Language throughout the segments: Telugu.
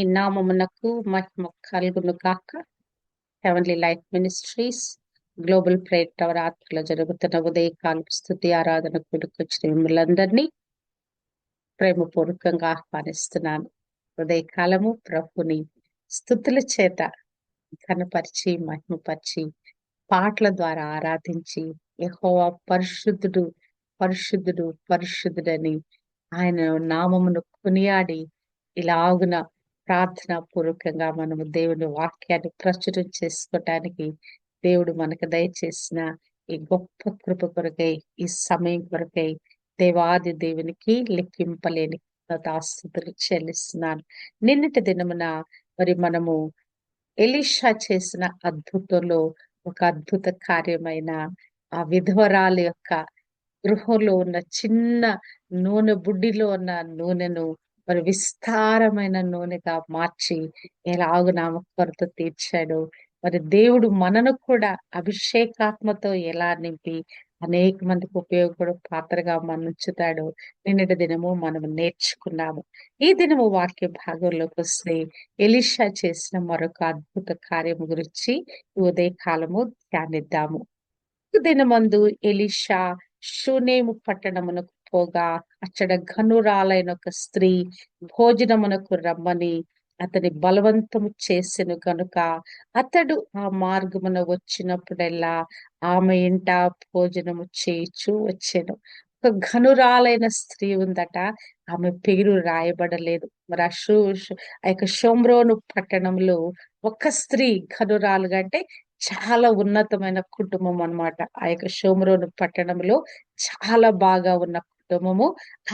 ఈ నామమునకు మహిమ కలుగును కాక heavenly life ministries global prayer tower ఆత్మలో జరుగుతున్న ఉదయకాల స్థుతి ఆరాధన కూడుకొచ్చిన మిమ్మల్ందరినీ ప్రేమపూర్వకంగా ఆహ్వానిస్తున్నాను. ఉదయకాలము ప్రభుని స్థుతుల చేత ఘనపరిచి మహిమపరిచి పాటల ద్వారా ఆరాధించి యహోవా పరిశుద్ధుడు పరిశుద్ధుడు పరిశుద్ధుడని ఆయన నామమును కొనియాడి ఇలాగున ప్రార్థనా పూర్వకంగా మనము దేవుని వాక్యాన్ని ప్రచురం చేసుకోవటానికి దేవుడు మనకు దయచేసిన ఈ గొప్ప కృప కొరకై ఈ సమయం కొరకై దేవాది దేవునికి లెక్కింపలేని దాస్తుతులు చెల్లిస్తున్నాను. నిన్నటి దినమున మరి మనము ఎలిషా చేసిన అద్భుతంలో ఒక అద్భుత కార్యమైన ఆ విధవరాలు యొక్క గృహంలో ఉన్న చిన్న నూనె బుడ్డిలో ఉన్న నూనెను మరి విస్తారమైన నూనెగా మార్చి ఎలాగునామ కొరత తీర్చాడు మరి దేవుడు మనను కూడా అభిషేకాత్మతో ఎలా నింపి అనేక మందికి ఉపయోగపడే పాత్రగా మన నిన్నటి దినము మనం నేర్చుకున్నాము. ఈ దినము వాక్య భాగంలోకి వస్తే ఎలిషా చేసిన మరొక అద్భుత కార్యము గురించి ఉదయ ఉదయకాలము ధ్యానిద్దాము. దినమందు ఎలిషా షూనేము పట్టణమునకు పోగా అచ్చడ ఘనురాలైన ఒక స్త్రీ భోజనమునకు రమ్మని అతని బలవంతము చేసెను గనుక అతడు ఆ మార్గమున వచ్చినప్పుడెల్లా ఆమె ఇంట భోజనము చేయిచు వచ్చాను. ఒక ఘనురాలైన స్త్రీ ఉందట ఆమె పేరు రాయబడలేదు. మరి ఆ షూ ఆ యొక్క షోమ్రోను పట్టణంలో ఒక స్త్రీ ఘనురాలుగా అంటే చాలా ఉన్నతమైన కుటుంబం అన్నమాట. ఆ యొక్క షోమ్రోను పట్టణంలో చాలా బాగా ఉన్న ఉత్తమము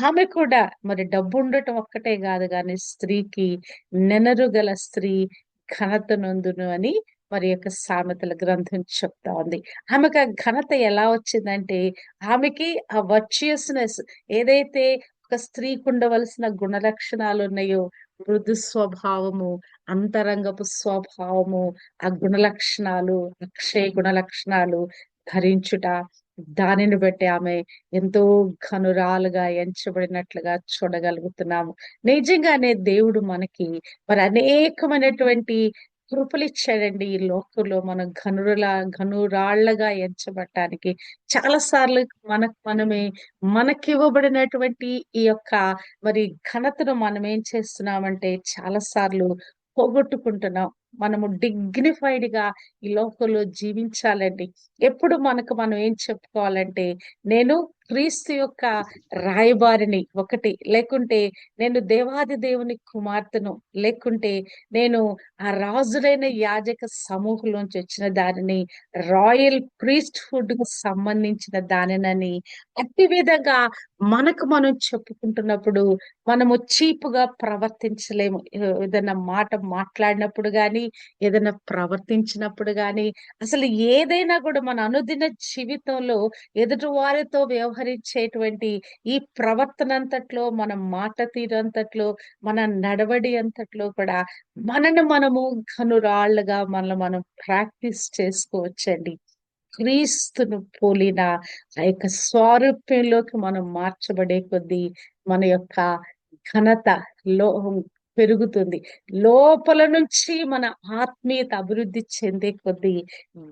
ఆమె కూడా మరి డబ్బు ఉండటం ఒక్కటే కాదు కానీ స్త్రీకి నెనరు గల స్త్రీ ఘనత నొందును అని మరి యొక్క సామెతల గ్రంథం చెప్తా ఉంది. ఆమెకు ఆ ఘనత ఎలా వచ్చిందంటే ఆమెకి ఆ వర్చియస్నెస్ ఏదైతే ఒక స్త్రీకి ఉండవలసిన గుణలక్షణాలు ఉన్నాయో మృదు స్వభావము అంతరంగపు స్వభావము ఆ గుణలక్షణాలు అక్షయ గుణలక్షణాలు ధరించుట దానిని బట్టి ఆమె ఎంతో ఘనురాలుగా ఎంచబడినట్లుగా చూడగలుగుతున్నాము. నిజంగానే దేవుడు మనకి మరి అనేకమైనటువంటి కృపలు ఇచ్చాడండి ఈ లోకంలో. మనం ఘనుల ఘనురాళ్ళగా ఎంచబడటానికి చాలా సార్లు మనకు మనమే మనకి ఇవ్వబడినటువంటి ఈ యొక్క మరి ఘనతను మనం ఏం చేస్తున్నామంటే చాలా సార్లు పోగొట్టుకుంటున్నాం. మనము డిగ్నిఫైడ్గా ఈ లోకంలో జీవించాలండి. ఎప్పుడు మనకు మనం ఏం చెప్పుకోవాలంటే నేను క్రీస్తు యొక్క రాయబారిని ఒకటి. లేకుంటే నేను దేవాది దేవుని కుమార్తెను. లేకుంటే నేను ఆ రాజులైన యాజక సమూహంలోంచి వచ్చిన దానిని రాయల్ ప్రీస్ట్ హుడ్కు సంబంధించిన దానినని అట్టి విధంగా మనకు మనం చెప్పుకుంటున్నప్పుడు మనము చీపుగా ప్రవర్తించలేము. ఏదైనా మాట మాట్లాడినప్పుడు కానీ ఏదైనా ప్రవర్తించినప్పుడు కానీ అసలు ఏదైనా కూడా మన అనుదిన జీవితంలో ఎదుటి వారితో వ్యవహరించేటువంటి ఈ ప్రవర్తన అంతట్లో మన మాట తీరంతట్లో మన నడవడి అంతట్లో కూడా మనను మనము ఘనురాళ్ళుగా మనల్ని మనం ప్రాక్టీస్ చేసుకోవచ్చండి. క్రీస్తును పోలిన ఆ యొక్క స్వారూప్యంలోకి మనం మార్చబడే కొద్దీ మన యొక్క ఘనత లో పెరుగుతుంది. లోపల నుంచి మన ఆత్మీయత అభివృద్ధి చెందే కొద్దీ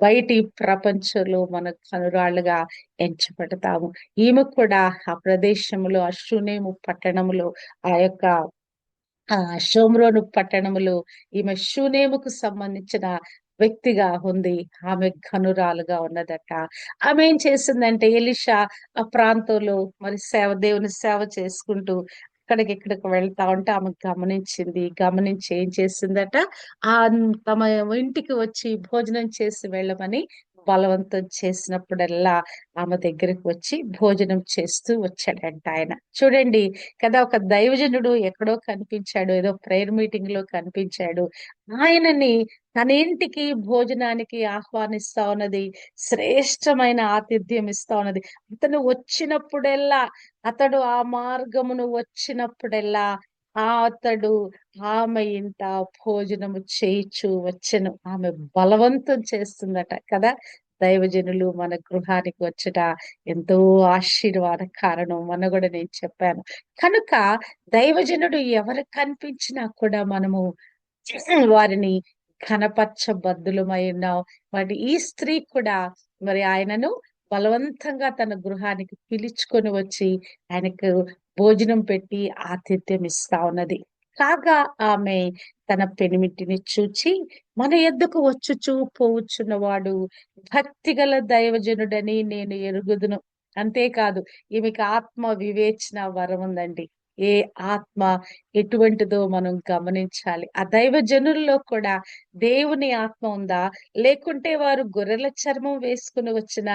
బయటి ప్రపంచంలో మన కనురాళ్ళుగా ఎంచబడతాము. ఈమె కూడా ఆ ప్రదేశంలో అశ్రునేము పట్టణంలో ఆ యొక్క ఆ షోమ్రోను పట్టణంలో ఈమె షూనేముకు సంబంధించిన వ్యక్తిగా ఉంది. ఆమె ఘనురాలుగా ఉన్నదట. ఆమె ఏం చేసిందంటే ఎలిషా ఆ ప్రాంతంలో మరి సేవ దేవుని సేవ చేసుకుంటూ అక్కడికి ఇక్కడికి వెళ్తా ఉంటే ఆమె గమనించింది. గమనించి ఏం చేసిందట? ఆ తమ ఇంటికి వచ్చి భోజనం చేసి వెళ్ళమని బలవంతం చేసినప్పుడల్లా ఆమె దగ్గరకు వచ్చి భోజనం చేస్తూ వచ్చాడంట ఆయన. చూడండి కదా ఒక దైవజనుడు ఎక్కడో కనిపించాడు ఏదో ప్రేయర్ మీటింగ్లో కనిపించాడు. ఆయనని తన ఇంటికి భోజనానికి ఆహ్వానిస్తా ఉన్నది శ్రేష్టమైన ఆతిథ్యం ఇస్తా ఉన్నది. అతను వచ్చినప్పుడెల్లా అతడు ఆ మార్గమును వచ్చినప్పుడెల్లా ఆ అతడు ఆమె ఇంత భోజనము చేయిచు వచ్చెను. ఆమె బలవంతం చేస్తుందట కదా. దైవజనులు మన గృహానికి వచ్చట ఎంతో ఆశీర్వాద కారణం మన కూడా నేను చెప్పాను. కనుక దైవజనుడు ఎవరు కనిపించినా కూడా మనము వారిని ఘనపరచబద్దులమై ఉన్నాం. మరి ఈ స్త్రీ కూడా మరి ఆయనను బలవంతంగా తన గృహానికి పిలుచుకొని వచ్చి ఆయనకు భోజనం పెట్టి ఆతిథ్యం ఇస్తా ఉన్నది. కాగా ఆమె తన పెనిమిటిని చూచి మన ఎద్దుకు వచ్చుచూ పోవచ్చున్నవాడు భక్తిగల దైవజనుడని నేను ఎరుగుదును. అంతేకాదు ఈమెకి ఆత్మ వివేచన వరం ఉందండి. ఏ ఆత్మ ఎటువంటిదో మనం గమనించాలి. ఆ దైవజనుల్లో కూడా దేవుని ఆత్మ ఉందా? లేకుంటే వారు గొర్రెల చర్మం వేసుకుని వచ్చిన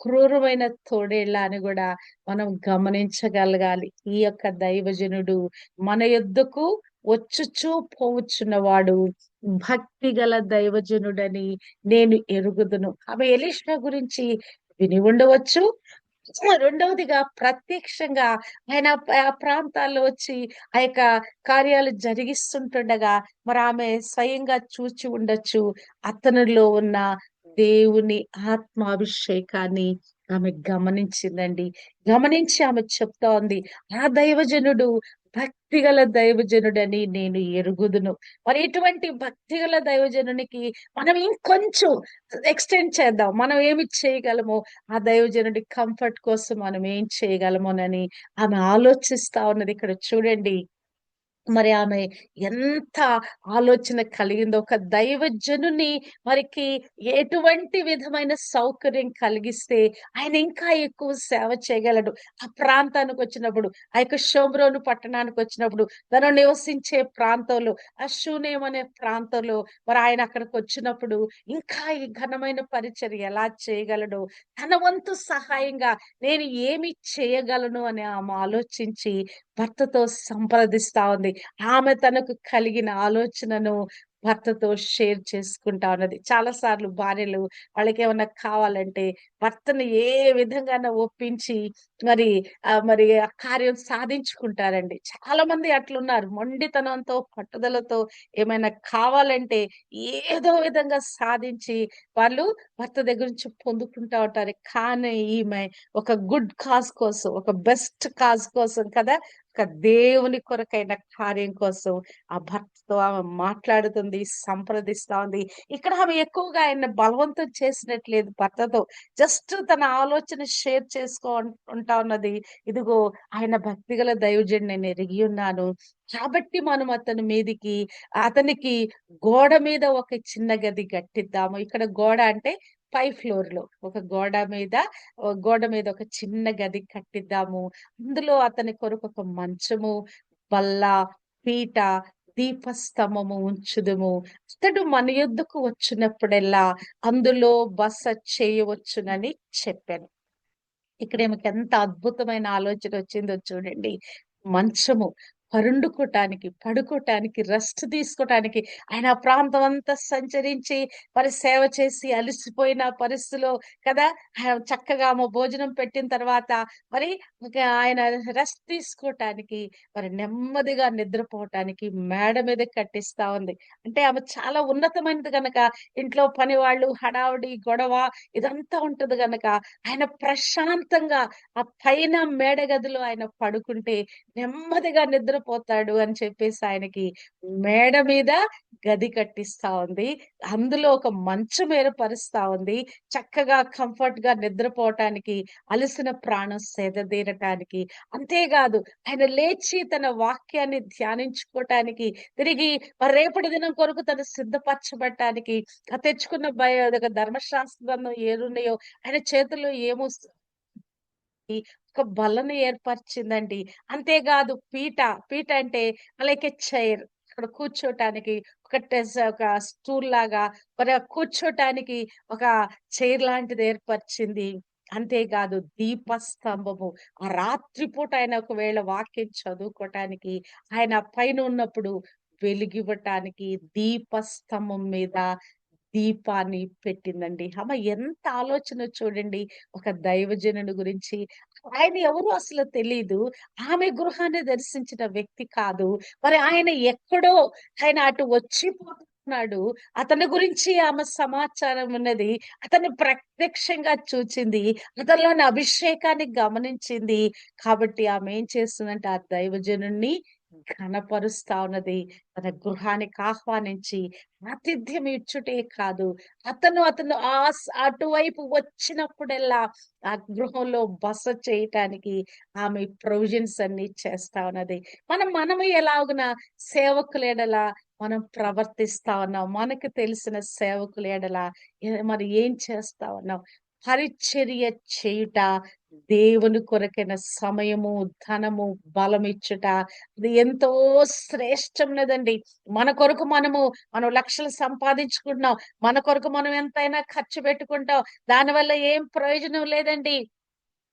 క్రూరమైన తోడేళ్ళ అని కూడా మనం గమనించగలగాలి. ఈ యొక్క దైవజనుడు మన యొద్దకు వచ్చుచూ పోవచ్చున్నవాడు. భక్తి గల దైవజనుడని నేను ఎరుగుదును. ఆమె ఎలిష్మ గురించి విని ఉండవచ్చు. రెండవదిగా ప్రత్యక్షంగా ఆయన ఆ ప్రాంతాల్లో వచ్చి ఆ యొక్క కార్యాలు జరిగిస్తుంటుండగా మరి ఆమె స్వయంగా చూచి ఉండొచ్చు. అతనిలో ఉన్న దేవుని ఆత్మాభిషేకాన్ని ఆమె గమనించిందండి. గమనించి ఆమె చెప్తా ఉంది ఆ దైవజనుడు భక్తిగల దైవజనుడని నేను ఎరుగుదును. మరి ఇటువంటి భక్తిగల దైవజనునికి మనం ఇంకొంచెం ఎక్స్టెండ్ చేద్దాం. మనం ఏమి చేయగలము ఆ దైవజనుడి కంఫర్ట్ కోసం మనం ఏం చేయగలమోనని ఆమె ఆలోచిస్తా ఉన్నది. ఇక్కడ చూడండి మరి ఆమె ఎంత ఆలోచన కలిగిందో ఒక దైవజనుని మరికి ఎటువంటి విధమైన సౌకర్యం కలిగిస్తే ఆయన ఇంకా ఎక్కువ సేవ చేయగలడు. ఆ ప్రాంతానికి వచ్చినప్పుడు ఆ యొక్క షోమ్రోను పట్టణానికి వచ్చినప్పుడు తను నివసించే ప్రాంతంలో ఆ అనే ప్రాంతంలో మరి ఆయన అక్కడికి వచ్చినప్పుడు ఇంకా ఈ ఘనమైన పరిచయం ఎలా చేయగలడు తన వంతు సహాయంగా నేను ఏమి చేయగలను అని ఆమె ఆలోచించి భర్తతో సంప్రదిస్తా ఉంది. ఆమె తనకు కలిగిన ఆలోచనను భర్తతో షేర్ చేసుకుంటా ఉన్నది. చాలా సార్లు భార్యలు వాళ్ళకి ఏమన్నా కావాలంటే భర్తను ఏ విధంగా ఒప్పించి మరి మరి ఆ కార్యం సాధించుకుంటారండి. చాలా మంది అట్లున్నారు. మొండితనంతో పట్టుదలతో ఏమైనా కావాలంటే ఏదో విధంగా సాధించి వాళ్ళు భర్త దగ్గర నుంచి పొందుకుంటా ఉంటారు. కానీ ఈమె ఒక గుడ్ కాజ్ కోసం ఒక బెస్ట్ కాజ్ కోసం కదా దేవుని కొరకైన కార్యం కోసం ఆ భర్తతో ఆమె మాట్లాడుతుంది సంప్రదిస్తా ఉంది ఇక్కడ ఆమె ఎక్కువగా ఆయన బలవంతం చేసినట్లేదు భర్తతో. జస్ట్ తన ఆలోచన షేర్ చేసుకో ఉంటా ఉన్నది. ఇదిగో ఆయన భక్తిగల దైవజుడు నేను ఎరిగి ఉన్నాను. కాబట్టి మనం అతని మీదికి అతనికి గోడ మీద ఒక చిన్న గది కట్టిద్దాము. ఇక్కడ గోడ అంటే పై ఫ్లోర్లో ఒక గోడ మీద గోడ మీద ఒక చిన్న గది కట్టిద్దాము. అందులో అతని కొరకు ఒక మంచము బల్ల పీట దీపస్తంభము ఉంచుదుము. అతడు మన యుద్ధకు వచ్చినప్పుడెల్లా అందులో బస చేయవచ్చునని చెప్పాను. ఇక్కడ ఏమికి ఎంత అద్భుతమైన ఆలోచన వచ్చిందో చూడండి. మంచము పరుండుకోటానికి పడుకోటానికి రెస్ట్ తీసుకోవటానికి ఆయన ప్రాంతం అంతా సంచరించి మరి సేవ చేసి అలిసిపోయిన పరిస్థితిలో కదా చక్కగా భోజనం పెట్టిన తర్వాత మరి ఆయన రెస్ట్ తీసుకోవటానికి మరి నెమ్మదిగా నిద్రపోవటానికి మేడ మీద కట్టిస్తా ఉంది. అంటే ఆమె చాలా ఉన్నతమైనది గనక ఇంట్లో పని వాళ్ళు హడావుడి గొడవ ఇదంతా ఉంటది గనక ఆయన ప్రశాంతంగా ఆ పైన మేడ గదిలో ఆయన పడుకుంటే నెమ్మదిగా నిద్ర నిద్రపోతాడు అని చెప్పేసి ఆయనకి మేడ మీద గది కట్టిస్తా ఉంది. అందులో ఒక మంచం ఏర్పరుస్తా ఉంది. చక్కగా కంఫర్ట్గా నిద్రపోవటానికి అలసిన ప్రాణం సేదతీరటానికి. అంతేకాదు ఆయన లేచి తన వాక్యాన్ని ధ్యానించుకోవటానికి తిరిగి రేపటి దినం కొరకు తను సిద్ధపరచబడటానికి తెచ్చుకున్న భయ ధర్మశాస్త్రం ఏరున్నాయో ఆయన చేతుల్లో ఏమో ఒక బలను ఏర్పరిచిందండి. అంతేకాదు పీట పీట అంటే అలాగే చైర్. అక్కడ కూర్చోటానికి ఒక ఒక స్టూల్ లాగా మరి కూర్చోటానికి ఒక చైర్ లాంటిది ఏర్పరిచింది. అంతేకాదు దీపస్తంభము. ఆ రాత్రిపూట ఆయన ఒకవేళ వాక్యం చదువుకోవటానికి ఆయన పైన ఉన్నప్పుడు వెలిగివ్వటానికి దీపస్తంభం మీద దీపాన్ని పెట్టిందండి. అమ్మ ఎంత ఆలోచన చూడండి. ఒక దైవజనుని గురించి. ఆయన ఎవరు అసలు తెలీదు. ఆమె గృహాన్ని దర్శించిన వ్యక్తి కాదు. మరి ఆయన ఎక్కడో ఆయన అటు వచ్చి నాడు అతని గురించి ఆమె సమాచారం ఉన్నది. అతన్ని ప్రత్యక్షంగా చూచింది. అతనిలోని అభిషేకాన్ని గమనించింది. కాబట్టి ఆమె ఏం చేస్తుందంటే ఆ దైవజనుణ్ణి ఘనపరుస్తా ఉన్నది. తన గృహానికి ఆహ్వానించి ఆతిథ్యం ఇచ్చుటే కాదు. అతను అతను ఆ అటువైపు వచ్చినప్పుడల్లా ఆ గృహంలో బస చేయటానికి ఆమె ప్రొవిజన్స్ అన్ని చేస్తా ఉన్నది. మనం మనము ఎలాగున సేవకులేడలా మనం ప్రవర్తిస్తా ఉన్నాం. మనకు తెలిసిన సేవకులు ఎడల మరి ఏం చేస్తా ఉన్నాం? పరిచర్య చేయుట దేవుని కొరకైన సమయము ధనము బలం ఇచ్చుట అది ఎంతో శ్రేష్టమైనదండి మన కొరకు మనము మనం లక్షలు సంపాదించుకుంటున్నాం. మన కొరకు మనం ఎంతైనా ఖర్చు పెట్టుకుంటాం. దానివల్ల ఏం ప్రయోజనం లేదండి.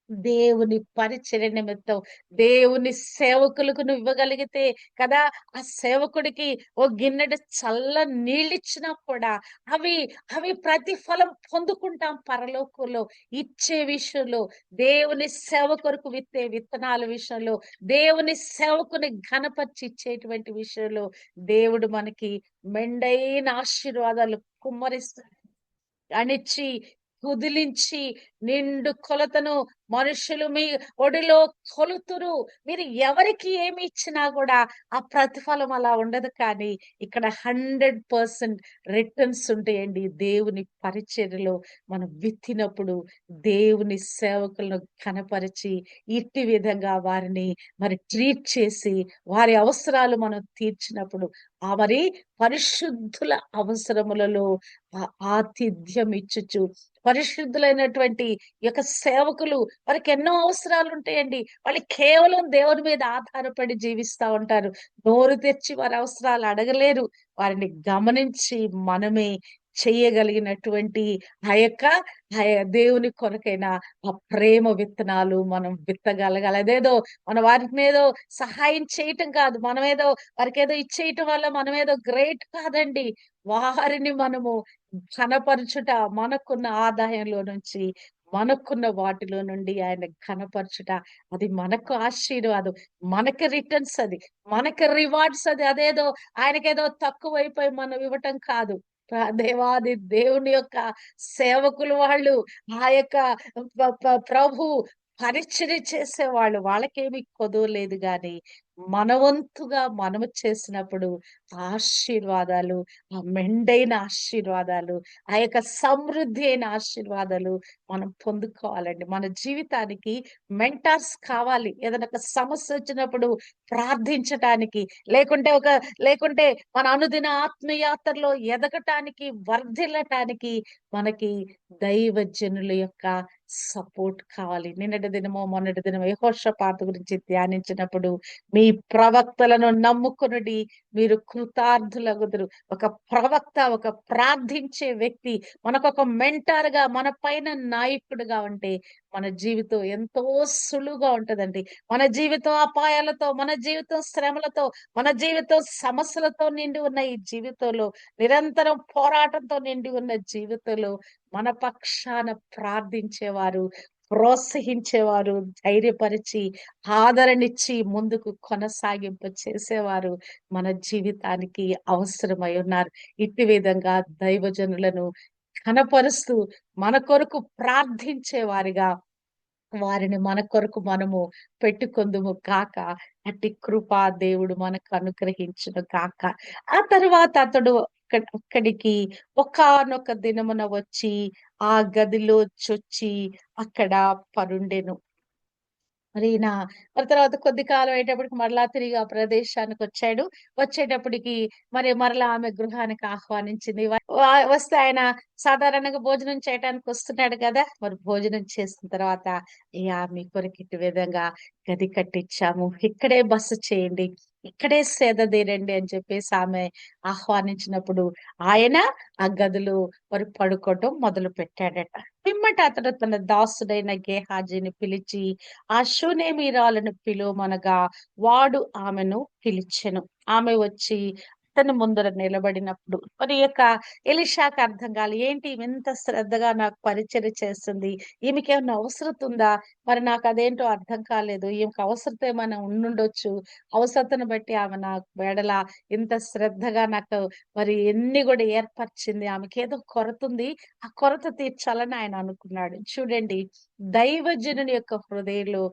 దేవుని పరిచర్య నిమిత్తం దేవుని సేవకులకు నువ్వు ఇవ్వగలిగితే కదా ఆ సేవకుడికి ఓ గిన్నెడు చల్ల నీళ్ళిచ్చినా కూడా అవి అవి ప్రతిఫలం పొందుకుంటాం పరలోకంలో. ఇచ్చే విషయంలో దేవుని సేవ కొరకు విత్తే విత్తనాల విషయంలో దేవుని సేవకుని ఘనపరిచి ఇచ్చేటువంటి విషయంలో దేవుడు మనకి మెండైన ఆశీర్వాదాలు కుమ్మరిస్తాడు. అణిచి కుదిలించి నిండు కొలతను మనుషులు మీ ఒడిలో కొలుతురు మీరు ఎవరికి ఏమి ఇచ్చినా కూడా ఆ ప్రతిఫలం అలా ఉండదు. కానీ ఇక్కడ హండ్రెడ్ పర్సెంట్ రిటర్న్స్ ఉంటాయండి. దేవుని పరిచర్యలో మనం విత్తినప్పుడు దేవుని సేవకులను కనపరిచి ఇట్టి విధంగా వారిని మరి ట్రీట్ చేసి వారి అవసరాలు మనం తీర్చినప్పుడు ఆ మరి పరిశుద్ధుల అవసరములలో ఆతిథ్యం ఇచ్చుచు పరిశుద్ధులైనటువంటి యొక్క సేవకులు వారికి ఎన్నో అవసరాలు ఉంటాయండి వాళ్ళు కేవలం దేవుని మీద ఆధారపడి జీవిస్తా ఉంటారు. నోరు తెచ్చి వారి అవసరాలు అడగలేరు. వారిని గమనించి మనమే చేయగలిగినటువంటి ఆ యొక్క దేవుని కొరకైన ఆ ప్రేమ విత్తనాలు మనం విత్తగలగాలి. అదేదో మన వారికి ఏదో సహాయం చేయటం కాదు. మనం ఏదో వారికి ఏదో ఇచ్చేయటం వల్ల మనం ఏదో గ్రేట్ కాదండి. వారిని మనము కనపరచుట మనకున్న ఆదాయంలో నుంచి మనకున్న వాటిలో నుండి ఆయన కనపరచుట అది మనకు ఆశీర్వాదం మనకి రిటర్న్స్ అది మనకి రివార్డ్స్ అది. అదేదో ఆయనకేదో తక్కువైపోయి మనం ఇవ్వటం కాదు. దేవాది దేవుని యొక్క సేవకులు వాళ్ళు ఆ యొక్క ప్రభు పరిచయం ప్రభు పరిచర్య చేసేవాళ్ళు. వాళ్ళకేమి కొదవలేదు లేదు మనవంతుగా మనము చేసినప్పుడు ఆశీర్వాదాలు ఆ మెండైన ఆశీర్వాదాలు ఆ యొక్క సమృద్ధి అయిన ఆశీర్వాదాలు మనం పొందుకోవాలండి. మన జీవితానికి మెంటార్స్ కావాలి. ఏదైనా ఒక సమస్య వచ్చినప్పుడు ప్రార్థించటానికి లేకుంటే ఒక లేకుంటే మన అనుదిన ఆత్మయాత్రలో ఎదగటానికి వర్ధిల్లటానికి మనకి దైవజనుల యొక్క సపోర్ట్ కావాలి. నిన్నటి దినమో మొన్నటి దినమో యెహోషాపాతు గురించి ధ్యానించినప్పుడు మీ ప్రవక్తలను నమ్ముకునుడి మీరు కృతార్థులగుదురు. ఒక ప్రవక్త ఒక ప్రార్థించే వ్యక్తి మనకొక మెంటార్గా మన పైన నాయకుడుగా ఉంటే మన జీవితం ఎంతో సులువుగా ఉంటదండి. మన జీవితం అపాయాలతో మన జీవితం శ్రమలతో మన జీవితం సమస్యలతో నిండి ఉన్న ఈ జీవితంలో నిరంతరం పోరాటంతో నిండి ఉన్న జీవితంలో మన పక్షాన ప్రార్థించేవారు ప్రోత్సహించేవారు ధైర్యపరిచి ఆదరణిచ్చి ముందుకు కొనసాగింప చేసేవారు మన జీవితానికి అవసరమై ఉన్నారు. ఇట్టి విధంగా దైవజనులను కనపరుస్తూ మన కొరకు ప్రార్థించే వారిగా వారిని మన కొరకు మనము పెట్టుకుందుము కాక అట్టి కృపా దేవుడు మనకు అనుగ్రహించును కాక ఆ తర్వాత అతడు అక్కడికి ఒకనొక దినమున వచ్చి ఆ గదిలో చొచ్చి అక్కడ పరుండెను మరి ఈయన మరి తర్వాత కొద్ది కాలం అయ్యేటప్పటికి మరలా తిరిగి ఆ ప్రదేశానికి వచ్చాడు. వచ్చేటప్పటికి మరి మరలా ఆమె గృహానికి ఆహ్వానించింది. వస్తే ఆయన సాధారణంగా భోజనం చేయడానికి వస్తున్నాడు కదా. మరి భోజనం చేసిన తర్వాత అయ్యా మీ కొరికి విధంగా గది కట్టించాము. ఇక్కడే బస్సు చేయండి. ఇక్కడే సేద తీరండి అని చెప్పేసి ఆమె ఆహ్వానించినప్పుడు ఆయన ఆ గదులు మరి పడుకోవటం మొదలు పెట్టాడట పిమ్మట అతడు తన దాసుడైన గేహాజీని పిలిచి ఆ షూనేమీరాలను పిలువమనగా వాడు ఆమెను పిలిచెను. ఆమె వచ్చి అతని ముందర నిలబడినప్పుడు. మరి యొక్క ఎలిషాకి అర్థం కాలి ఏంటి ఎంత శ్రద్ధగా నాకు పరిచయం చేస్తుంది? ఈమెకి ఏమైనా అవసరం ఉందా మరి నాకు అదేంటో అర్థం కాలేదు. ఈమెకి అవసరత ఏమైనా ఉండుండొచ్చు? అవసరతను బట్టి ఆమె నాకు వేడల ఇంత శ్రద్ధగా నాకు మరి ఎన్ని కూడా ఏర్పరిచింది. ఆమెకి ఏదో కొరత ఉంది. ఆ కొరత తీర్చాలని ఆయన అనుకున్నాడు. చూడండి దైవజనుని యొక్క హృదయంలో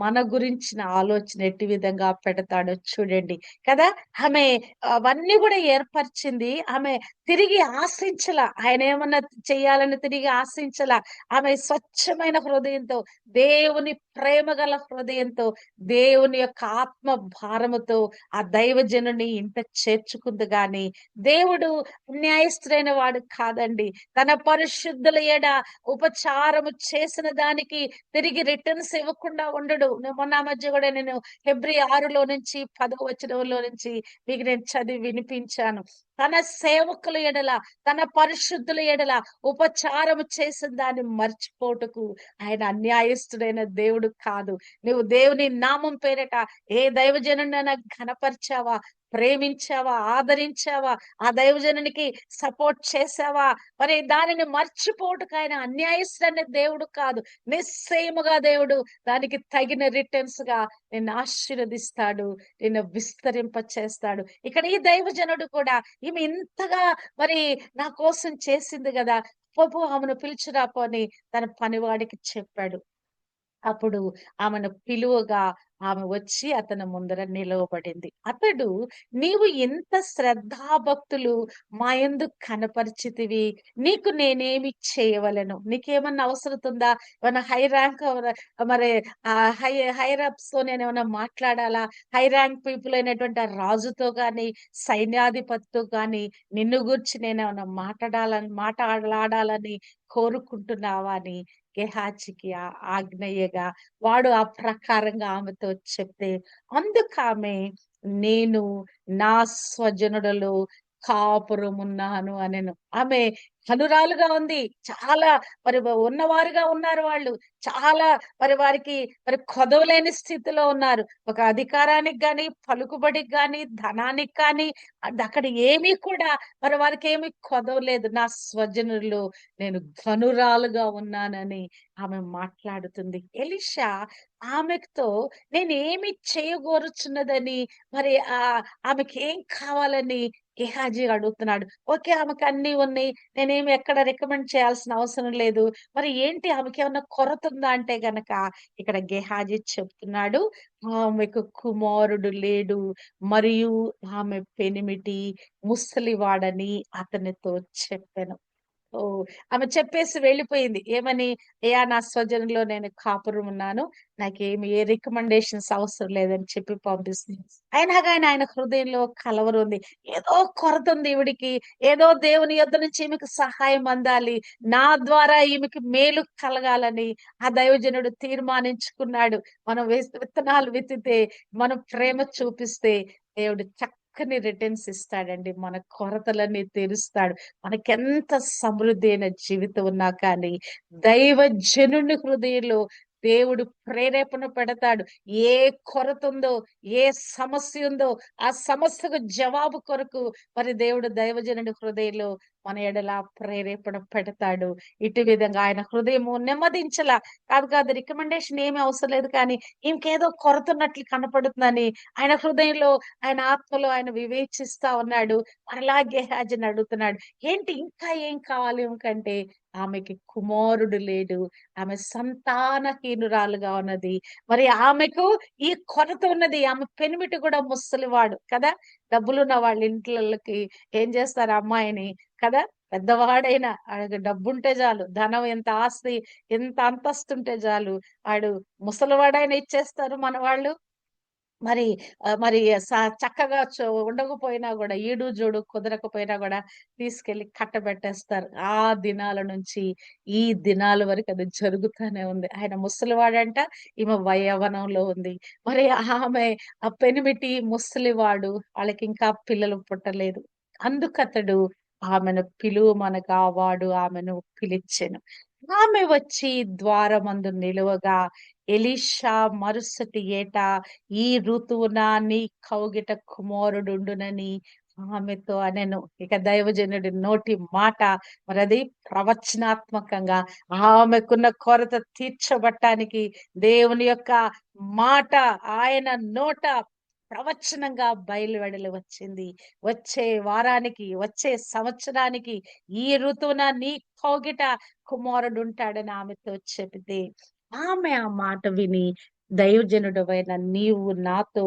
మన గురించిన ఆలోచన ఎట్టి విధంగా పెడతాడో చూడండి. కదా? ఆమె అవన్నీ కూడా ఏర్పరిచింది. ఆమె తిరిగి ఆశించల. ఆయన ఏమన్నా చెయ్యాలని తిరిగి ఆశించల. ఆమె స్వచ్ఛమైన హృదయంతో దేవుని ప్రేమ గల హృదయంతో దేవుని యొక్క ఆత్మ భారముతో ఆ దైవజనుని ఇంత చేర్చుకుంది గాని దేవుడు న్యాయస్థుడైన వాడు కాదండి. తన పరిశుద్ధుల ఎడ ఉపచారము చేసిన దానికి తిరిగి రిటర్న్స్ ఇవ్వకుండా ఉండడు నేను మొన్న మధ్య కూడా నేను ఫిబ్రి ఆరులో నుంచి పదో వచనంలో నుంచి మీకు నేను చదివి వినిపించాను. తన సేవకుల ఎడల తన పరిశుద్ధుల ఎడల ఉపచారము చేసిన దాన్ని మర్చిపోటకు ఆయన అన్యాయస్తుడైన దేవుడు కాదు. నువ్వు దేవుని నామం పేరట ఏ దైవజనుడైనా ఘనపరిచావా? ప్రేమించావా? ఆదరించావా? ఆ దైవజనునికి సపోర్ట్ చేసావా? మరి దానిని మర్చిపోటుకు ఆయన అన్యాయస్తుడైన దేవుడు కాదు. నిశ్చయముగా దేవుడు దానికి తగిన రిటర్న్స్గా నిన్ను ఆశీర్వదిస్తాడు. నిన్ను విస్తరింప చేస్తాడు ఇక్కడ ఈ దైవజనుడు కూడా ఈమె ఇంతగా మరి నా కోసం చేసింది కదా పోపు ఆమెను పిలిచిరాపో అని తన పనివాడికి చెప్పాడు. అప్పుడు ఆమెను పిలువగా ఆమె వచ్చి అతని ముందర నిలవబడింది. అతడు నీవు ఎంత శ్రద్ధాభక్తులు మా ఎందుకు కనపరిచితివి. నీకు నేనేమి చేయవలను? నీకేమన్నా అవసరం ఉందా ఏమైనా హై ర్యాంక్ మరి ఆ హై హైరప్స్తో నేను ఏమైనా మాట్లాడాలా? హై ర్యాంక్ పీపుల్ అయినటువంటి రాజుతో గాని సైన్యాధిపతితో గాని నిన్ను గురించి నేను ఏమైనా మాట్లాడాలని మాట్లాడాలని కోరుకుంటున్నావా అని గెహాచికి ఆ- ఆజ్ఞయ్యగా వాడు ఆ ప్రకారంగా ఆమెతో చెప్తే అందుకు ఆమె నేను నా స్వజనుడలో కాపురమున్నాను అనెను. ఆమె హనురాలుగా ఉంది. చాలా మరి ఉన్నవారుగా ఉన్నారు వాళ్ళు. చాలా మరి వారికి మరి కొదవలేని స్థితిలో ఉన్నారు. ఒక అధికారానికి గాని పలుకుబడికి గాని ధనానికి కానీ అక్కడ ఏమీ కూడా మరి వారికి ఏమి కొదవలేదు. నా స్వజనులు నేను ఘనురాలుగా ఉన్నానని ఆమె మాట్లాడుతుంది. ఎలిషా ఆమెతో నేను ఏమి చేయగోరుచున్నదని మరి ఆ ఆమెకి ఏం కావాలని గెహాజీ అడుగుతున్నాడు ఓకే ఆమెకు అన్ని ఉన్నాయి. నేనేమి ఎక్కడ రికమెండ్ చేయాల్సిన అవసరం లేదు. మరి ఏంటి ఆమెకి ఏమన్నా కొరత ఉందా అంటే గనక? ఇక్కడ గెహాజీ చెప్తున్నాడు. ఆమెకు కుమారుడు లేడు. మరియు ఆమె పెనిమిటి ముసలివాడని అతనితో చెప్పాను. ఓ ఆమె చెప్పేసి వెళ్ళిపోయింది. ఏమని అయ్యా నా స్వజనంలో నేను కాపురం ఉన్నాను. నాకేమి ఏ రికమెండేషన్స్ అవసరం లేదని చెప్పి పంపిస్తుంది. అయినా కానీ ఆయన హృదయంలో కలవరు ఉంది. ఏదో కొరత ఉంది ఈవిడికి. ఏదో దేవుని యొద్ద నుంచి ఈమెకు సహాయం అందాలి. నా ద్వారా ఈమెకి మేలు కలగాలని ఆ దైవజనుడు తీర్మానించుకున్నాడు. మనం విత్తనాలు విత్తితే మనం ప్రేమ చూపిస్తే దేవుడు చక్క చక్కని రిటర్న్స్ ఇస్తాడండి మన కొరతలన్నీ తీరుస్తాడు. మనకెంత సమృద్ధి అయిన జీవితం ఉన్నా కానీ దైవజనుని హృదయంలో దేవుడు ప్రేరేపణ పెడతాడు. ఏ కొరత ఉందో ఏ సమస్య ఉందో ఆ సమస్యకు జవాబు కొరకు మరి దేవుడు దైవజనుడి హృదయంలో మన ఎడల ప్రేరేపణ పెడతాడు. ఇటు విధంగా ఆయన హృదయము నెమ్మదించలా. కాదు కాదు రికమెండేషన్ ఏమీ అవసరం లేదు కానీ ఇంకేదో కొరత ఉన్నట్లు కనపడుతుందని ఆయన హృదయంలో ఆయన ఆత్మలో ఆయన వివేచిస్తా ఉన్నాడు. మరలా హాజన్ అడుగుతున్నాడు. ఏంటి ఇంకా ఏం కావాలి ఇంకంటే? ఆమెకి కుమారుడు లేడు. ఆమె సంతానహీనురాలుగా ఉన్నది. మరి ఆమెకు ఈ కొరత ఉన్నది. ఆమె పెనిమిటి కూడా ముసలివాడు కదా? డబ్బులున్న వాళ్ళ ఇంట్లకి ఏం చేస్తారు అమ్మాయిని కదా? పెద్దవాడైనా ఆడికి డబ్బు ఉంటే చాలు ధనం ఎంత ఆస్తి ఎంత అంతస్తు ఉంటే చాలు. వాడు ముసలివాడైనా ఇచ్చేస్తారు మన వాళ్ళు మరి మరి చక్కగా ఉండకపోయినా కూడా ఈడు జోడు కుదరకపోయినా కూడా తీసుకెళ్ళి కట్టబెట్టేస్తారు. ఆ దినాల నుంచి ఈ దినాల వరకు అది జరుగుతూనే ఉంది. ఆయన ముసలివాడంట ఈమె వయవనంలో ఉంది. మరి ఆమె ఆ పెనిమిటి ముసలివాడు వాళ్ళకి ఇంకా పిల్లలు పుట్టలేదు. అందుకతడు ఆమెను పిలువమనగా వాడు ఆమెను పిలిచెను. ఆమె వచ్చి ద్వారమందు నిలువగా ఎలీషా మరుసటి ఏట ఈ ఋతువున నీ కౌగిట కుమారుడుండునని ఆమెతో అనెను. ఇక దైవజనుడి నోటి మాట మరి అది ప్రవచనాత్మకంగా ఆమెకున్న కొరత తీర్చబట్టానికి దేవుని యొక్క మాట ఆయన నోట ప్రవచనంగా బయలువెడలి వచ్చింది. వచ్చే వారానికి వచ్చే సంవత్సరానికి ఈ ఋతువున నీ కోగిట కుమారుడు ఉంటాడని ఆమెతో చెబితే ఆమె ఆ మాట విని దైవజనుడవైన నీవు నాతో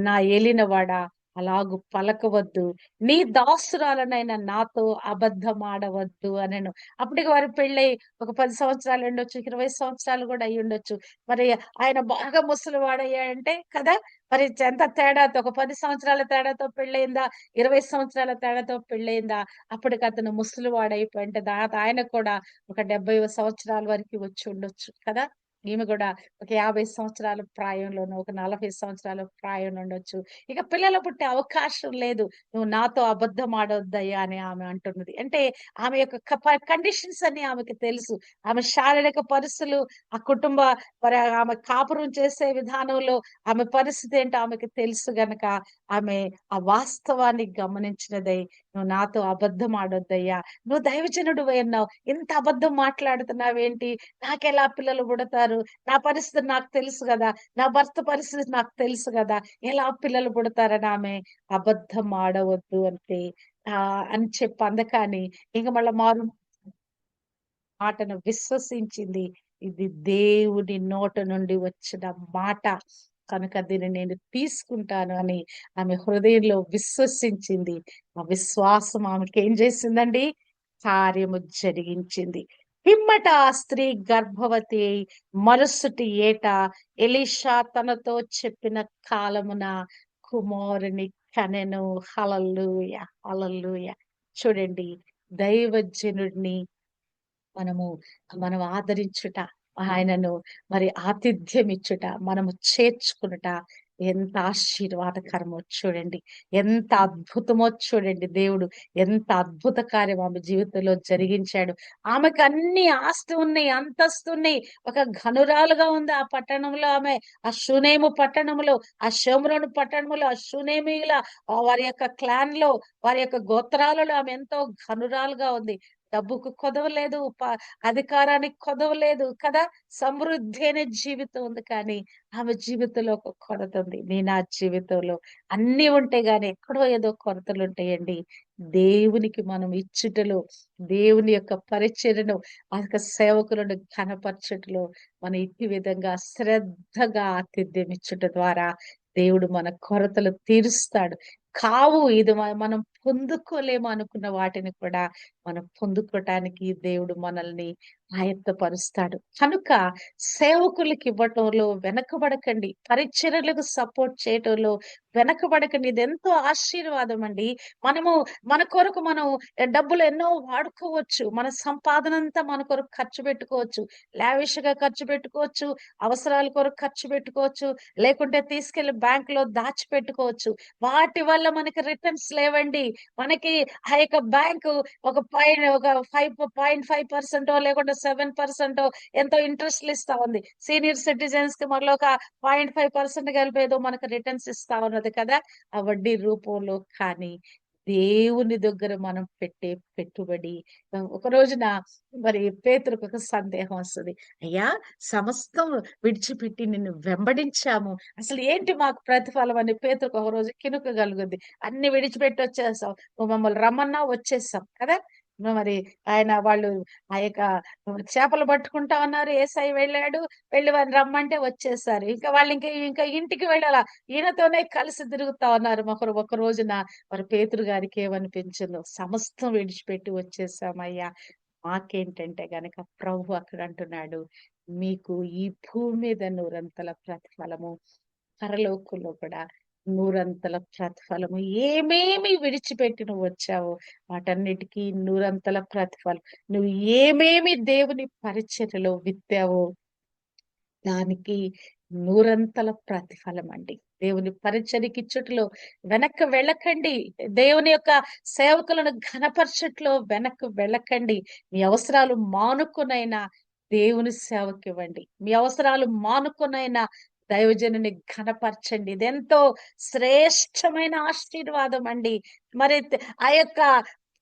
నా ఏలినవాడా అలాగు పలకవద్దు. నీ దాసురాలనైనా నాతో అబద్ధమాడవద్దు అనను. అప్పటికి వారి పెళ్ళై ఒక పది సంవత్సరాలు ఉండొచ్చు ఇరవై సంవత్సరాలు కూడా అయి ఉండొచ్చు. మరి ఆయన బాగా ముసలివాడయ్యాడంటే కదా మరి ఎంత తేడాతో ఒక పది సంవత్సరాల తేడాతో పెళ్ళయిందా ఇరవై సంవత్సరాల తేడాతో పెళ్ళయిందా? అప్పటికి అతను ముసలివాడైపోయింటే దా ఆయన కూడా ఒక డెబ్బై సంవత్సరాల వరకు వచ్చి ఉండొచ్చు కదా. ఈమె కూడా ఒక యాభై సంవత్సరాల ప్రాయంలోనూ ఒక నలభై సంవత్సరాల ప్రాయం ఉండొచ్చు. ఇక పిల్లలు పుట్టే అవకాశం లేదు. నువ్వు నాతో అబద్ధం ఆడొద్దయ్యా అని ఆమె అంటున్నది. అంటే ఆమె యొక్క కండిషన్స్ అన్ని ఆమెకి తెలుసు. ఆమె శారీరక పరిస్థితులు ఆ కుటుంబ మరి ఆమె కాపురం చేసే విధానంలో ఆమె పరిస్థితి ఏంటో ఆమెకి తెలుసు గనక ఆమె ఆ వాస్తవాన్ని గమనించినదై నువ్వు నాతో అబద్ధం ఆడొద్దయ్యా. నువ్వు దైవజనుడు అన్నావు ఇంత అబద్ధం మాట్లాడుతున్నావేంటి? నాకెలా పిల్లలు పుడతారు? నా పరిస్థితి నాకు తెలుసు కదా. నా భర్త పరిస్థితి నాకు తెలుసు కదా. ఎలా పిల్లలు పుడతారని ఆమె అబద్ధం ఆడవద్దు అంటే ఆ అని చెప్పి అందకాని ఇంక మళ్ళీ మారు మాటను విశ్వసించింది. ఇది దేవుని నోట నుండి వచ్చిన మాట. కనుక దీన్ని నేను తీసుకుంటాను అని ఆమె హృదయంలో విశ్వసించింది. ఆ విశ్వాసం ఆమెకి ఏం చేసిందండి? కార్యము జరిగించింది. పిమ్మట ఆ స్త్రీ గర్భవతి మరుసటి ఏట ఎలీషా తనతో చెప్పిన కాలమున కుమారుని కనెను. Hallelujah hallelujah. చూడండి దైవజనుడిని మనము మనం ఆదరించుట ఆయనను మరి ఆతిథ్యం ఇచ్చుట మనము చేర్చుకునుట ఎంత ఆశీర్వాదకరమో చూడండి. ఎంత అద్భుతమో చూడండి దేవుడు. ఎంత అద్భుత కార్యం ఆమె జీవితంలో జరిగించాడు. ఆమెకు అన్ని ఆస్తి ఉన్నాయి అంతస్తు ఉన్నాయి. ఒక ఘనురాలుగా ఉంది ఆ పట్టణంలో ఆమె. ఆ షునేము పట్టణంలో ఆ షోమరోను పట్టణంలో ఆ షునేమిల వారి యొక్క క్లాన్లో వారి యొక్క గోత్రాలలో ఆమె ఎంతో ఘనురాలుగా ఉంది. డబ్బుకు కొదవలేదు అధికారానికి కొదవలేదు కదా? సమృద్ధి అనే జీవితం ఉంది కానీ ఆమె జీవితంలో ఒక కొరత ఉంది. నీ నా జీవితంలో అన్ని ఉంటాయి కానీ ఎక్కడో ఏదో కొరతలు ఉంటాయండి. దేవునికి మనం ఇచ్చుటలో దేవుని యొక్క పరిచయను ఆ యొక్క సేవకులను కనపరచుటలో మన ఇట్టి విధంగా శ్రద్ధగా ఆతిథ్యం ఇచ్చుట ద్వారా దేవుడు మన కొరతలు తీరుస్తాడు. కావు ఇది మనం పొందుకోలేము అనుకున్న వాటిని కూడా మనం పొందుకోవటానికి దేవుడు మనల్ని ఆయత్తపరుస్తాడు. కనుక సేవకులకి ఇవ్వటంలో వెనకబడకండి. పరిచర్లకు సపోర్ట్ చేయటంలో వెనకబడకండి. ఇది ఎంతో ఆశీర్వాదం అండి. మనము మన కొరకు మనం డబ్బులు ఎన్నో వాడుకోవచ్చు. మన సంపాదన అంతా మన కొరకు ఖర్చు పెట్టుకోవచ్చు. లావిష్గా ఖర్చు పెట్టుకోవచ్చు. అవసరాల కొరకు ఖర్చు పెట్టుకోవచ్చు. లేకుంటే తీసుకెళ్ళి బ్యాంక్లో దాచిపెట్టుకోవచ్చు. వాటి వల్ల మనకి రిటర్న్స్ లేవండి. మనకి ఆ యొక్క బ్యాంకు ఒక పాయింట్ ఒక ఫైవ్ పాయింట్ ఫైవ్ పర్సెంట్ లేకుంటే సెవెన్ పర్సెంట్ ఎంతో ఇంట్రెస్ట్ ఇస్తా ఉంది. సీనియర్ సిటిజన్స్కి మళ్ళీ ఒక పాయింట్ ఫైవ్ పర్సెంట్ కలిపేదో మనకు రిటర్న్స్ ఇస్తా ఉన్నది కదా ఆ వడ్డీ రూపంలో కానీ దేవుని దగ్గర మనం పెట్టే పెట్టుబడి. ఒక రోజున మరి పేతులకు ఒక సందేహం వస్తుంది. అయ్యా సమస్తం విడిచిపెట్టి నిన్ను వెంబడించాము. అసలు ఏంటి మాకు ప్రతిఫలం? అని పేతులకు ఒక రోజు కినుక కలుగుద్ది. అన్ని విడిచిపెట్టి వచ్చేసాం మమ్మల్ని రమ్మన్నా వచ్చేసాం. కదా? మరి ఆయన వాళ్ళు ఆ యొక్క చేపలు పట్టుకుంటా ఉన్నారు. ఏసై వెళ్ళాడు. వెళ్ళి వారిని రమ్మంటే వచ్చేసారు. ఇంకా వాళ్ళు ఇంకా ఇంకా ఇంటికి వెళ్ళాలా. ఈయనతోనే కలిసి తిరుగుతా ఉన్నారు. ఒకరు ఒక రోజున మరి పేతురు గారికి ఏమనిపించిందో సమస్తం విడిచిపెట్టి వచ్చేసామయ్యా. మాకేంటంటే గనక ప్రభు అక్కడ అంటున్నాడు మీకు ఈ భూమి మీద నూరంతల ప్రతిఫలము పరలోకంలో కూడా నూరంతల ప్రతిఫలము. ఏమేమి విడిచిపెట్టి నువ్వు వచ్చావో వాటన్నిటికీ నూరంతల ప్రతిఫలం. నువ్వు ఏమేమి దేవుని పరిచర్యలో విత్తావో దానికి నూరంతల ప్రతిఫలం అండి దేవుని పరిచరికి చుట్టులో వెనక్కి వెళ్ళకండి. దేవుని యొక్క సేవకులను ఘనపరచట్లో వెనక్కి వెళ్ళకండి. మీ అవసరాలు మానుకునైనా దేవుని సేవకివ్వండి. మీ అవసరాలు మానుకునైనా దైవజనుని ఘనపరచండి. ఇదెంతో శ్రేష్టమైన ఆశీర్వాదం అండి. మరి ఆ యొక్క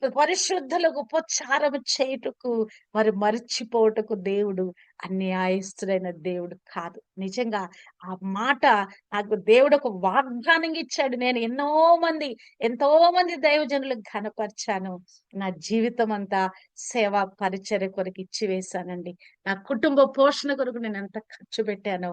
పరిశుద్ధులకు ఉపచారం చేయుటకు మరి మర్చిపోవటకు దేవుడు అన్యాయస్తుడైన దేవుడు కాదు. నిజంగా ఆ మాట నాకు దేవుడు ఒక వాగ్దానం ఇచ్చాడు. నేను ఎన్నో మంది ఎంతో మంది దైవజనులకు ఘనపరిచాను. నా జీవితం అంతా సేవా పరిచర్య కొరకు ఇచ్చి వేశానండి. నా కుటుంబ పోషణ కొరకు నేను ఎంత ఖర్చు పెట్టాను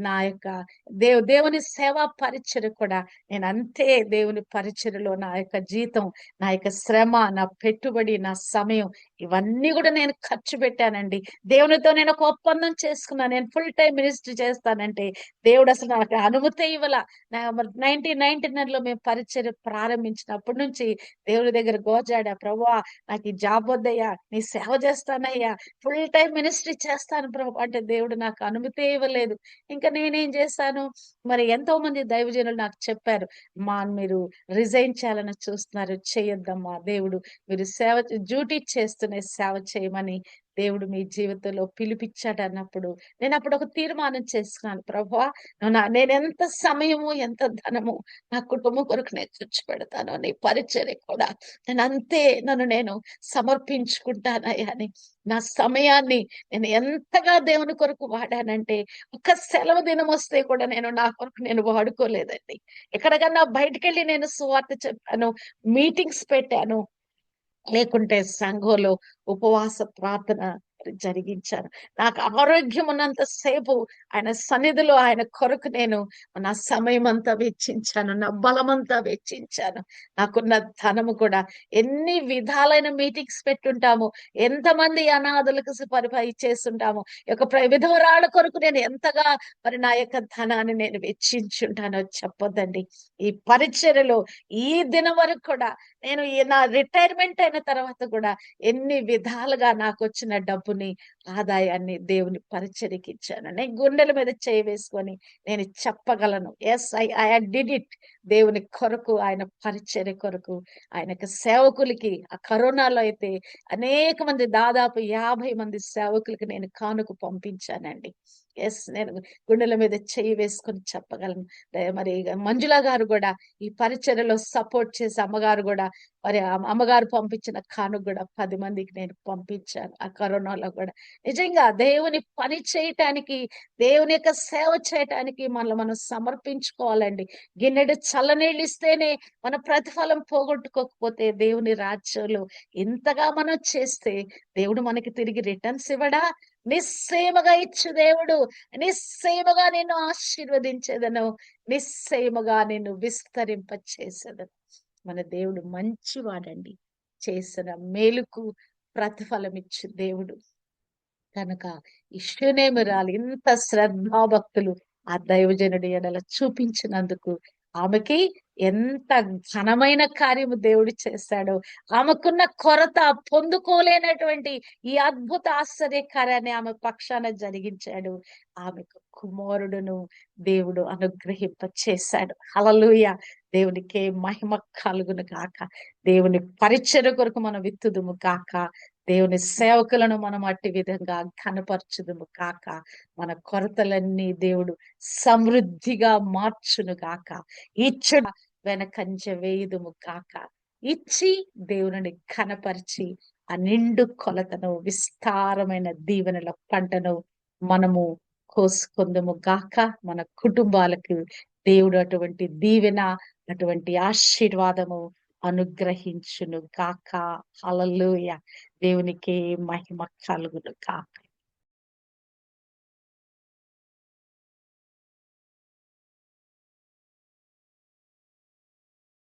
నా యొక్క దేవు దేవుని సేవా పరిచర్య కూడా నేను అంతే దేవుని పరిచర్యలో నా యొక్క జీతం నా యొక్క శ్రమ నా పెట్టుబడి నా సమయం ఇవన్నీ కూడా నేను ఖర్చు పెట్టానండి. దేవునితో నేను ఒక ఒప్పందం చేసుకున్నాను నేను ఫుల్ టైం మినిస్ట్రీ చేస్తానంటే దేవుడు అసలు నాకు అనుమతి ఇవ్వాల. నైన్టీన్ నైన్టీ నైన్లో మేము పరిచయం ప్రారంభించినప్పటి నుంచి దేవుడి దగ్గర గోజాడా ప్రభా నాకు ఈ జాబ్ వద్దయ్యా నీ సేవ చేస్తానయ్యా ఫుల్ టైం మినిస్ట్రీ చేస్తాను ప్రభు. అంటే దేవుడు నాకు అనుమతి ఇవ్వలేదు. ఇంకా నేనేం చేశాను? మరి ఎంతో మంది దైవజనులు నాకు చెప్పారు మా మీరు రిజైన్ చేయాలని చూస్తున్నారు చేయొద్దమ్మా దేవుడు మీరు సేవ డ్యూటీ చేస్తూనే సేవ చేయమని దేవుడు మీ జీవితంలో పిలిపించాడు అన్నప్పుడు నేను అప్పుడు ఒక తీర్మానం చేసుకున్నాను ప్రభా నేను ఎంత సమయము ఎంత ధనము నా కుటుంబం కొరకు నేను ఖర్చు పెడతాను నీ పరిచర్య కూడా నేను అంతే నన్ను నేను సమర్పించుకుంటానయ్యా అని నా సమయాన్ని నేను ఎంతగా దేవుని కొరకు వాడానంటే ఒక సెలవు దినం వస్తే కూడా నేను నా కొరకు నేను వాడుకోలేదండి. ఎక్కడికన్నా బయటకెళ్ళి నేను సువార్త చెప్పాను మీటింగ్స్ పెట్టాను లేకుంటే సంఘంలో ఉపవాస ప్రార్థన జరిగించాను నాకు ఆరోగ్యం ఉన్నంత సేపు ఆయన సన్నిధిలో ఆయన కొరకు నేను నా సమయం అంతా వెచ్చించాను నా బలమంతా వెచ్చించాను. నాకున్న ధనము కూడా ఎన్ని విధాలైన మీటింగ్స్ పెట్టుంటాము ఎంతమంది అనాథులకు పరిపాలి చేస్తుంటాము యొక్క విధవరాళ్ళ కొరకు నేను ఎంతగా మరి నా యొక్క ధనాన్ని నేను వెచ్చించుంటానో చెప్పొద్దండి. ఈ పరిచర్యలో ఈ దినం వరకు కూడా నేను నా రిటైర్మెంట్ అయిన తర్వాత కూడా ఎన్ని విధాలుగా నాకు వచ్చిన డబ్బుని ఆదాయాన్ని దేవుని పరిచర్యకి ఇచ్చాను నేను గుండెల మీద చేయి వేసుకొని నేను చెప్పగలను. Yes I I did it దేవుని కొరకు ఆయన పరిచర్య కొరకు ఆయన సేవకులకి ఆ కరోనాలో అయితే అనేక మంది దాదాపు యాభై మంది సేవకులకి నేను కానుక పంపించానండి. ఎస్ నేను గుండెల మీద చెయ్యి వేసుకొని చెప్పగలను. మరి మంజుల గారు కూడా ఈ పరిచర్యలో సపోర్ట్ చేసి అమ్మగారు కూడా మరి అమ్మగారు పంపించిన కానుక కూడా పది మందికి నేను పంపించాను ఆ కరోనాలో కూడా. నిజంగా దేవుని పని చేయటానికి దేవుని యొక్క సేవ చేయటానికి మనల్ని మనం సమర్పించుకోవాలండి. గిన్నెడు చల్లనీళ్ళు ఇస్తేనే మన ప్రతిఫలం పోగొట్టుకోకపోతే దేవుని రాజ్యంలో ఇంతగా మనం చేస్తే దేవుడు మనకి తిరిగి రిటర్న్స్ ఇవ్వడా? నిస్సేమగా ఇచ్చు దేవుడు. నిస్సేమగా నిన్ను ఆశీర్వదించేదను. నిస్సేమగా నిన్ను విస్తరింప చేసేదను మన దేవుడు మంచివాడండి. చేసిన మేలుకు ప్రతిఫలం ఇచ్చు దేవుడు. కనుక ఇష్యునేమిరాలు ఇంత శ్రద్ధాభక్తులు ఆ దైవజనుడి ఎడల చూపించినందుకు ఆమెకి ఎంత ఘనమైన కార్యము దేవుడు చేశాడు. ఆమెకున్న కొరత పొందుకోలేనటువంటి ఈ అద్భుత ఆశ్చర్య కార్యాన్ని ఆమె పక్షాన జరిగించాడు. ఆమెకు కుమారుడును దేవుడు అనుగ్రహింప చేశాడు హలలుయ దేవునికి మహిమ కలుగును కాక దేవుని పరిచయ కొరకు మనం విత్తుదుము కాక దేవుని సేవకులను మనం అట్టి విధంగా కనపరచుదుము కాక మన కొరతలన్నీ దేవుడు సమృద్ధిగా మార్చును కాక ఇచ్చు వెనకంచ వేయుదుము కాక. ఇచ్చి దేవుని ఘనపరిచి ఆ నిండు కొలతను విస్తారమైన దీవెనల పంటను మనము కోసుకుందము గాక. మన కుటుంబాలకు దేవుడు అటువంటి దీవెన అటువంటి ఆశీర్వాదము అనుగ్రహించును కాక అలలుయ దేవునికి మహిమ కలుగును కాక